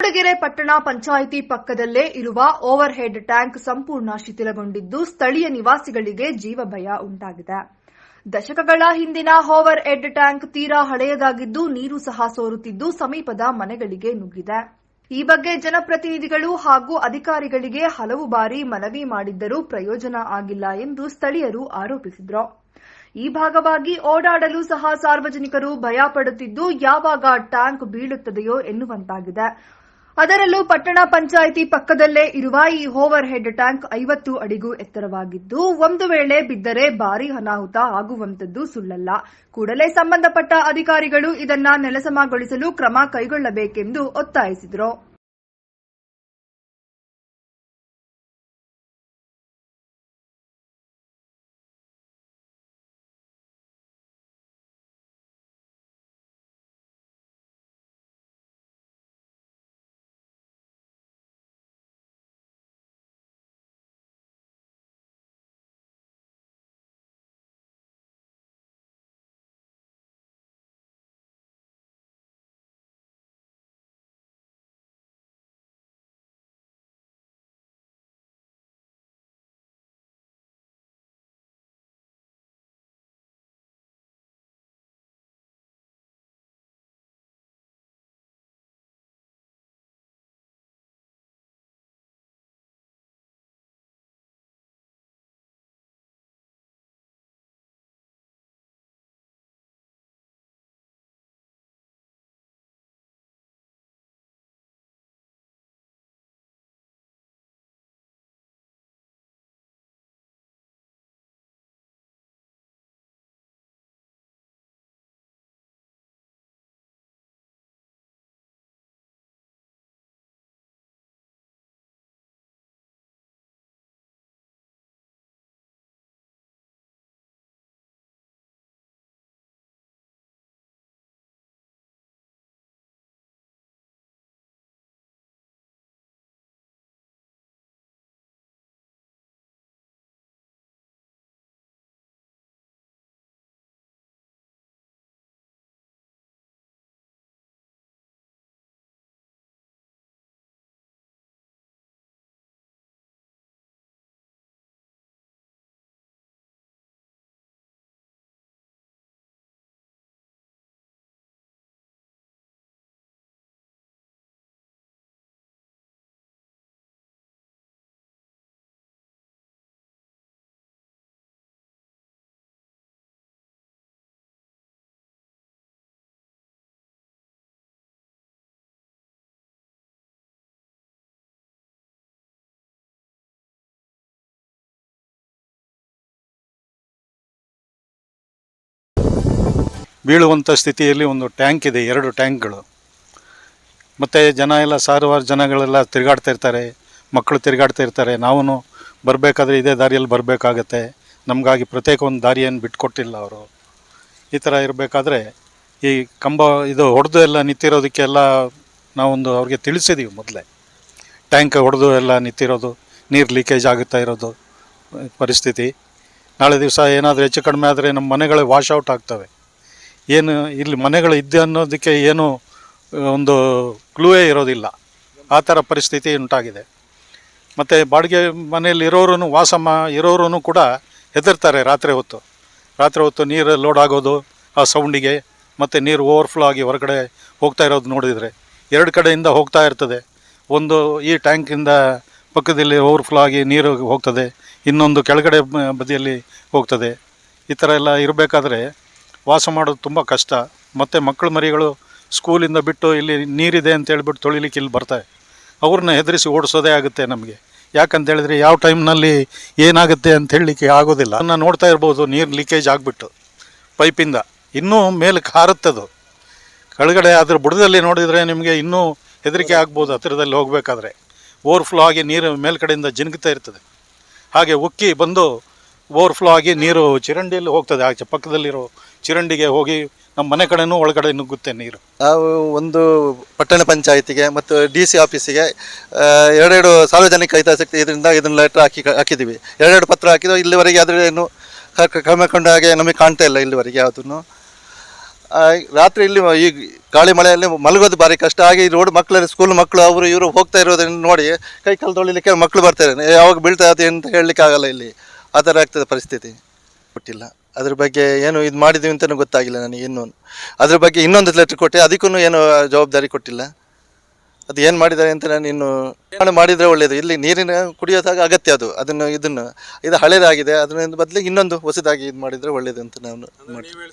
ಮೂಡಗೆರೆ ಪಟ್ಟಣ ಪಂಚಾಯಿತಿ ಪಕ್ಕದಲ್ಲೇ ಇರುವ ಓವರ್ ಹೆಡ್ ಟ್ಯಾಂಕ್ ಸಂಪೂರ್ಣ ಶಿಥಿಲಗೊಂಡಿದ್ದು ಸ್ಥಳೀಯ ನಿವಾಸಿಗಳಿಗೆ ಜೀವಭಯ ಉಂಟಾಗಿದೆ. ದಶಕಗಳ ಹಿಂದಿನ ಓವರ್ ಹೆಡ್ ಟ್ಯಾಂಕ್ ತೀರಾ ಹಳೆಯದಾಗಿದ್ದು ನೀರು ಸಹ ಸೋರುತ್ತಿದ್ದು ಸಮೀಪದ ಮನೆಗಳಿಗೆ ನುಗ್ಗಿದೆ. ಈ ಬಗ್ಗೆ ಜನಪ್ರತಿನಿಧಿಗಳು ಹಾಗೂ ಅಧಿಕಾರಿಗಳಿಗೆ ಹಲವು ಬಾರಿ ಮನವಿ ಮಾಡಿದ್ದರೂ ಪ್ರಯೋಜನ ಆಗಿಲ್ಲ ಎಂದು ಸ್ಥಳೀಯರು ಆರೋಪಿಸಿದರು. ಈ ಭಾಗವಾಗಿ ಓಡಾಡಲು ಸಹ ಸಾರ್ವಜನಿಕರು ಭಯ ಪಡುತ್ತಿದ್ದು, ಯಾವಾಗ ಟ್ಯಾಂಕ್ ಬೀಳುತ್ತದೆಯೋ ಎನ್ನುವಂತಾಗಿದೆ. ಅದರಲ್ಲೂ ಪಟ್ಟಣ ಪಂಚಾಯಿತಿ ಪಕ್ಕದಲ್ಲೇ ಇರುವ ಈ ಓವರ್ ಹೆಡ್ ಟ್ಯಾಂಕ್ ಐವತ್ತು ಅಡಿಗೂ ಎತ್ತರವಾಗಿದ್ದು, ಒಂದು ವೇಳೆ ಬಿದ್ದರೆ ಭಾರಿ ಅನಾಹುತ ಆಗುವಂತದ್ದು ಸುಳ್ಳಲ್ಲ. ಕೂಡಲೇ ಸಂಬಂಧಪಟ್ಟ ಅಧಿಕಾರಿಗಳು ಇದನ್ನ ನೆಲಸಮಗೊಳಿಸಲು ಕ್ರಮ ಕೈಗೊಳ್ಳಬೇಕೆಂದು ಒತ್ತಾಯಿಸಿದರು. ಬೀಳುವಂಥ ಸ್ಥಿತಿಯಲ್ಲಿ ಒಂದು ಟ್ಯಾಂಕ್ ಇದೆ, ಎರಡು ಟ್ಯಾಂಕ್ಗಳು. ಮತ್ತು ಜನ ಎಲ್ಲ ಸಾರುವಾರು ಜನಗಳೆಲ್ಲ ತಿರುಗಾಡ್ತಾ ಇರ್ತಾರೆ, ಮಕ್ಕಳು ತಿರುಗಾಡ್ತಾ ಇರ್ತಾರೆ. ನಾವು ಬರಬೇಕಾದ್ರೆ ಇದೇ ದಾರಿಯಲ್ಲಿ ಬರಬೇಕಾಗತ್ತೆ. ನಮಗಾಗಿ ಪ್ರತ್ಯೇಕ ಒಂದು ದಾರಿಯನ್ನು ಬಿಟ್ಕೊಟ್ಟಿಲ್ಲ ಅವರು. ಈ ಥರ ಇರಬೇಕಾದ್ರೆ ಈ ಕಂಬ ಇದು ಹೊಡೆದು ಎಲ್ಲ ನಿಂತಿರೋದಕ್ಕೆಲ್ಲ ನಾವೊಂದು ಅವ್ರಿಗೆ ತಿಳಿಸಿದ್ದೀವಿ ಮೊದಲೇ. ಟ್ಯಾಂಕ್ ಹೊಡೆದು ಎಲ್ಲ ನಿಂತಿರೋದು, ನೀರು ಲೀಕೇಜ್ ಆಗುತ್ತಾ ಇರೋದು, ಪರಿಸ್ಥಿತಿ. ನಾಳೆ ದಿವಸ ಏನಾದರೂ ಹೆಚ್ಚು ಕಡಿಮೆ ಆದರೆ ನಮ್ಮ ಮನೆಗಳೇ ವಾಶ್ ಔಟ್ ಆಗ್ತವೆ. ಏನು ಇಲ್ಲಿ ಮನೆಗಳು ಇದ್ದೆ ಅನ್ನೋದಕ್ಕೆ ಏನು ಒಂದು ಕ್ಲೂವೇ ಇರೋದಿಲ್ಲ. ಆ ಥರ ಪರಿಸ್ಥಿತಿ ಉಂಟಾಗಿದೆ. ಮತ್ತು ಬಾಡಿಗೆ ಮನೆಯಲ್ಲಿ ಇರೋರು ವಾಸ ಮಾ ಇರೋರು ಕೂಡ ಹೆದರ್ತಾರೆ ರಾತ್ರಿ ಹೊತ್ತು. ರಾತ್ರಿ ಹೊತ್ತು ನೀರು ಲೋಡ್ ಆಗೋದು, ಆ ಸೌಂಡಿಗೆ ಮತ್ತು ನೀರು ಓವರ್ಫ್ಲೋ ಆಗಿ ಹೊರಗಡೆ ಹೋಗ್ತಾ ಇರೋದು ನೋಡಿದರೆ ಎರಡು ಕಡೆಯಿಂದ ಹೋಗ್ತಾ ಇರ್ತದೆ. ಒಂದು ಈ ಟ್ಯಾಂಕಿಂದ ಪಕ್ಕದಲ್ಲಿ ಓವರ್ಫ್ಲೋ ಆಗಿ ನೀರು ಹೋಗ್ತದೆ, ಇನ್ನೊಂದು ಕೆಳಗಡೆ ಬದಿಯಲ್ಲಿ ಹೋಗ್ತದೆ. ಈ ಥರ ಎಲ್ಲ ಇರಬೇಕಾದ್ರೆ ವಾಸ ಮಾಡೋದು ತುಂಬ ಕಷ್ಟ. ಮತ್ತು ಮಕ್ಕಳು ಮರಿಗಳು ಸ್ಕೂಲಿಂದ ಬಿಟ್ಟು ಇಲ್ಲಿ ನೀರಿದೆ ಅಂತ ಹೇಳ್ಬಿಟ್ಟು ತೊಳಿಲಿಕ್ಕೆ ಇಲ್ಲಿ ಬರ್ತಾರೆ. ಅವ್ರನ್ನ ಹೆದರಿಸಿ ಓಡಿಸೋದೇ ಆಗುತ್ತೆ ನಮಗೆ. ಯಾಕಂತ ಹೇಳಿದ್ರೆ ಯಾವ ಟೈಮ್ನಲ್ಲಿ ಏನಾಗುತ್ತೆ ಅಂತ ಹೇಳಲಿಕ್ಕೆ ಆಗೋದಿಲ್ಲ. ಅದನ್ನು ನೋಡ್ತಾ ಇರ್ಬೋದು, ನೀರು ಲೀಕೇಜ್ ಆಗಿಬಿಟ್ಟು ಪೈಪಿಂದ. ಇನ್ನೂ ಮೇಲಕ್ಕೆ ಹಾರುತ್ತದು ಕೆಳಗಡೆ ಅದ್ರ ಬುಡದಲ್ಲಿ ನೋಡಿದರೆ ನಿಮಗೆ ಇನ್ನೂ ಹೆದರಿಕೆ ಆಗ್ಬೋದು ಹತ್ತಿರದಲ್ಲಿ ಹೋಗಬೇಕಾದ್ರೆ. ಓವರ್ಫ್ಲೋ ಆಗಿ ನೀರು ಮೇಲ್ಕಡೆಯಿಂದ ಜಿನುಗ್ತಾ ಇರ್ತದೆ. ಹಾಗೆ ಉಕ್ಕಿ ಬಂದು ಓವರ್ಫ್ಲೋ ಆಗಿ ನೀರು ಚಿರಂಡಿಯಲ್ಲಿ ಹೋಗ್ತದೆ. ಆಚೆ ಪಕ್ಕದಲ್ಲಿರೋ ಚಿರಂಡಿಗೆ ಹೋಗಿ ನಮ್ಮ ಮನೆ ಕಡೆನೂ ಒಳಗಡೆ ನುಗ್ಗುತ್ತೆ ನೀರು. ನಾವು ಒಂದು ಪಟ್ಟಣ ಪಂಚಾಯತಿಗೆ ಮತ್ತು ಡಿ ಸಿ ಆಫೀಸಿಗೆ ಎರಡೆರಡು ಸಾರ್ವಜನಿಕ ಹಿತಾಸಕ್ತಿ ಇದರಿಂದ ಇದನ್ನು ಲೆಟರ್ ಹಾಕಿ, ಹಾಕಿದ್ದೀವಿ. ಎರಡೆರಡು ಪತ್ರ ಹಾಕಿದ್ರು ಇಲ್ಲಿವರೆಗೆ ಆದರೆ ಏನು ಕ- ಕ್ರಮ ಹಾಗೆ ನಮಗೆ ಕಾಣ್ತಾ ಇಲ್ಲ ಇಲ್ಲಿವರೆಗೆ ಯಾವುದನ್ನು. ರಾತ್ರಿ ಇಲ್ಲಿ ಈ ಗಾಳಿ ಮಳೆಯಲ್ಲಿ ಮಲಗೋದು ಭಾರಿ ಕಷ್ಟ. ಆಗಿ ರೋಡ್ ಮಕ್ಕಳಲ್ಲಿ ಸ್ಕೂಲ್ ಮಕ್ಕಳು ಅವರು, ಇವರು ಹೋಗ್ತಾ ಇರೋದನ್ನು ನೋಡಿ ಕೈ ಕಾಲು ತೊಳಿಲಿಕ್ಕೆ ಮಕ್ಕಳು ಬರ್ತಾರೆ ಯಾವಾಗ ಬೀಳ್ತಾ ಇದೆ ಅಂತ ಹೇಳಲಿಕ್ಕೆ ಆಗಲ್ಲ ಇಲ್ಲಿ. ಆ ಥರ ಆಗ್ತದೆ ಪರಿಸ್ಥಿತಿ. ಕೊಟ್ಟಿಲ್ಲ ಅದ್ರ ಬಗ್ಗೆ ಏನು ಇದು ಮಾಡಿದ್ದೀವಿ ಅಂತಲೂ ಗೊತ್ತಾಗಿಲ್ಲ ನನಗೆ ಇನ್ನೂ. ಅದ್ರ ಬಗ್ಗೆ ಇನ್ನೊಂದು ಲೆಟ್ರ್ ಕೊಟ್ಟೆ ಅದಕ್ಕೂ ಏನು ಜವಾಬ್ದಾರಿ ಕೊಟ್ಟಿಲ್ಲ. ಅದು ಏನು ಮಾಡಿದ್ದಾರೆ ಅಂತ ನಾನು ಇನ್ನು ನಿರ್ಮಾಣ ಮಾಡಿದರೆ ಒಳ್ಳೆಯದು ಇಲ್ಲಿ ನೀರಿನ ಕುಡಿಯೋದಾಗ ಅಗತ್ಯ ಅದು. ಅದನ್ನು ಇದನ್ನು ಇದು ಹಳೇದಾಗಿದೆ. ಅದನ್ನ ಬದಲಿಗೆ ಇನ್ನೊಂದು ಹೊಸದಾಗಿ ಇದು ಮಾಡಿದರೆ ಒಳ್ಳೆಯದು ಅಂತ ನಾನು ಮಾಡ್ತೀನಿ.